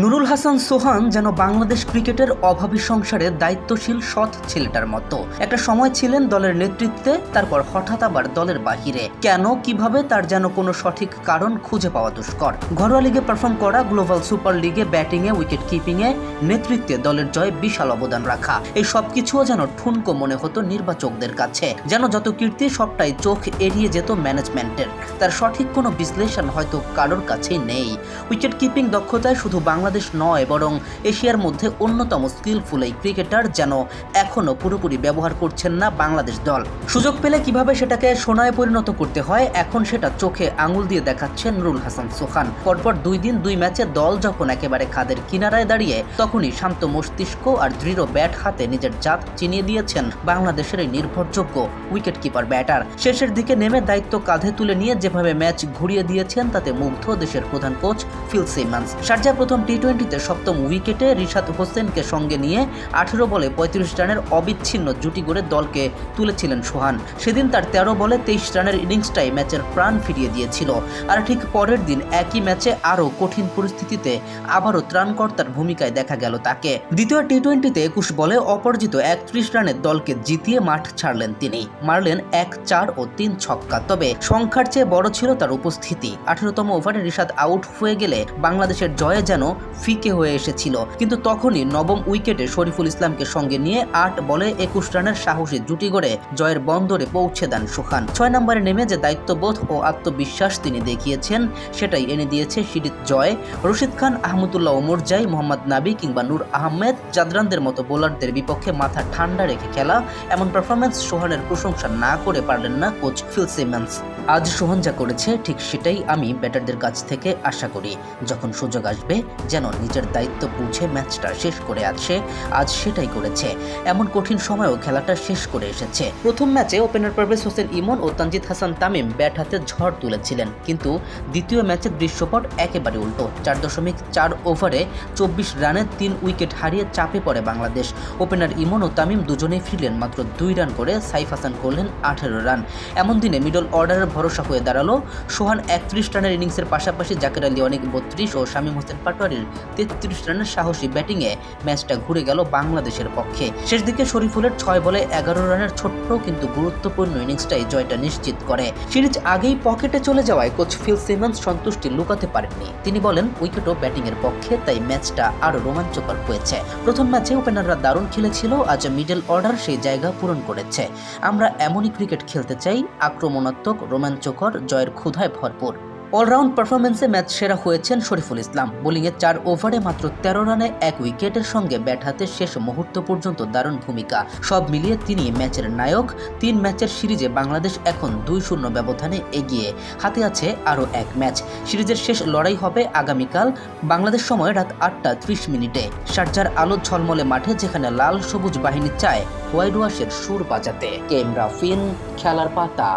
নুরুল হাসান সোহান যেন বাংলাদেশ ক্রিকেটের অভাবী সংসারে দায়িত্বশীল সৎ ছেলেটার মতো। একটা সময় ছিলেন দলের নেতৃত্বে, তারপর হঠাৎ আবার দলের বাহিরে। কেন, কীভাবে, তার যেন কোনো সঠিক কারণ খুঁজে পাওয়া দুষ্কর। ঘরোয়া লিগে পারফর্ম করা গ্লোবাল সুপার লিগে ব্যাটিংয়ে উইকেট কিপিংয়ে নেতৃত্বে দলের জয়ে বিশাল অবদান রাখা। এই সবকিছুও যেন ঠুনকো মনে হতো নির্বাচকদের কাছে। যেন যত কীর্তি, সবটাই চোখ এড়িয়ে যেত ম্যানেজমেন্টের তার সঠিক কোনো বিশ্লেষণ হয়তো কারোর কাছেই নেই। উইকেট কিপিং দক্ষতায় শুধু বাংলাদেশ নয়, বরং এশিয়ার মধ্যে অন্যতম স্কিলফুল এই ক্রিকেটার যেন এখনও পুরোপুরি ব্যবহার করছেন না বাংলাদেশ দল। সুযোগ পেলে কীভাবে সেটাকে সোনায় পরিণত করতে হয়, এখন সেটা চোখে আঙুল দিয়ে দেখাচ্ছেন নুরুল হাসান সোহান। পরপর দুই দিন, দুই ম্যাচে দল যখন একেবারে খাদের কিনারায় দাঁড়িয়ে, তখনই শান্ত মস্তিষ্ক আর দৃঢ় ব্যাট হাতে নিজের জাত চিনিয়ে দিয়েছেন বাংলাদেশের এই নির্ভরযোগ্য উইকেট কিপার ব্যাটার শেষের দিকে নেমে দায়িত্ব কাঁধে তুলে নিয়ে যেভাবে ম্যাচ ঘুরিয়ে দিয়েছেন, তাতে মুগ্ধ দেশের প্রধান কোচ ফিল সিমান্স। শারজা প্রথম টি টোয়েন্টিতে সপ্তম উইকেটে রিশাদ হোসেনকে সঙ্গে নিয়ে আঠেরো বলে পঁয়ত্রিশ রানের অবিচ্ছিন্ন জুটি গড়ে দলকে তুলেছিলেন সোহান। সেদিন তার তেরো বলে তেইশ রানের ইনিংসটাই ম্যাচের প্রাণ ফিরিয়ে দিয়েছিল। আর ঠিক পরের দিন একই ম্যাচে আরও কঠিন পরিস্থিতিতে আবারও ত্রাণকর্তার ভূমিকায় দেখা গেল তাকে। দ্বিতীয় টি টোয়েন্টিতে একুশ বলে অপরাজিত একত্রিশ রানের দলকে জিতিয়ে মাঠ ছাড়লেন তিনি। মারলেন এক চার ও তিন ছক্কা। তবে সংখ্যার চেয়ে বড় ছিল তার উপস্থিতি। আঠেরোতম ওভারে রিশাদ আউট হয়ে গেলে বাংলাদেশের জয়ে যেন ফিকে হয়ে এসেছিল। কিন্তু তখনই নবম উইকেটে শরীফুল ইসলামকে সঙ্গে নিয়ে আট বলে একুশ রানের সাহসী জুটি গড়ে জয়ের বন্দরে পৌঁছে দেন সুখান। ছয় নম্বরে নেমে যে দায়িত্ববোধ ও আত্মবিশ্বাস তিনি দেখিয়েছেন, সেটাই এনে দিয়েছে সিরিজ জয়। রশিদ খান, আহমদুল্লাহ ওমর জাই, মোহাম্মদ নাবি কিংবা নূর আহমেদ জাদরানদের মতো বোলারদের বিপক্ষে মাথা ঠান্ডা রেখে খেলা। এমন পারফরমেন্স সোহানের প্রশংসা না করে পারলেন না কোচ ফিল সিমেন্স আজ সোহান যা করেছে, ঠিক সেটাই আমি ব্যাটারদের কাছ থেকে আশা করি। যখন সুযোগ আসবে, যেন নিজের দায়িত্ব বুঝে ম্যাচটা শেষ করে আছে আজ সেটাই করেছে। এমন কঠিন সময়েও খেলাটা শেষ করে এসেছে। প্রথম ম্যাচে ওপেনার পারভেজ হোসেন ইমন ও তানজিদ হাসান তামিম ব্যাট হাতে ঝড় তুলেছিলেন, কিন্তু দ্বিতীয় ম্যাচের দৃশ্যপট একেবারে উল্টো। চার দশমিক চার ওভারে চব্বিশ রানে তিন উইকেট হারিয়ে চাপে পড়ে বাংলাদেশ। ওপেনার ইমন ও তামিম দুজনেই ফিরলেন মাত্র দুই রান করে, সাইফ হাসান করলেন আঠেরো রান। এমন দিনে মিডল অর্ডারের ভরসা হয়ে দাঁড়াল। সোহান একত্রিশ রানের ইনিংসের পাশাপাশি জাকের আলী অনেক বত্রিশ ও শামীম হোসেন পাটোয়ারির তেত্রিশ রানের সাহসী ব্যাটিংয়ে ম্যাচটা ঘুরে গেল বাংলাদেশের পক্ষে। শেষ দিকে শরীফুলের ছয় বলে এগারো রানের ছোট্ট কিন্তু গুরুত্বপূর্ণ ইনিংসটাই জয়টা নিশ্চিত করে। সিরিজ আগেই পকেটে চলে যাওয়ায় কোচ ফিল সিমন্স সন্তুষ্টি লুকাতে পারেননি। তিনি বলেন, উইকেটও ব্যাটিংয়ের পক্ষে, তাই ম্যাচটা আরও রোমাঞ্চকর হয়েছে। প্রথম ম্যাচে ওপেনাররা দারুণ খেলেছিল, আজ মিডল অর্ডার সেই জায়গা পূরণ করেছে। আমরা এমনই ক্রিকেট খেলতে চাই, আক্রমণাত্মক রোমাঞ্চকর জয়ের ক্ষুধায় ভরপুর। অলরাউন্ড পারফরমেন্সে ম্যাচ সেরা হয়েছেন শরীফুল ইসলাম। বোলিংয়ে চার ওভারে মাত্র তেরো রানে এক উইকেটের সঙ্গে ব্যাট হাতে শেষ মুহূর্ত পর্যন্ত দারুণ ভূমিকা। সব মিলিয়ে তিনি ম্যাচের নায়ক। তিন ম্যাচের সিরিজে বাংলাদেশ এখন দুই শূন্য ব্যবধানে এগিয়ে। হাতে আছে আরও এক ম্যাচ। সিরিজের শেষ লড়াই হবে আগামীকাল বাংলাদেশ সময় রাত আটটা ত্রিশ মিনিটে। শারজার আলো ঝলমলে মাঠে যেখানে লাল সবুজ বাহিনী চায় হোয়াইট ওয়াশের সুর বাজাতে। কেম রাফিন খেলার পাতা।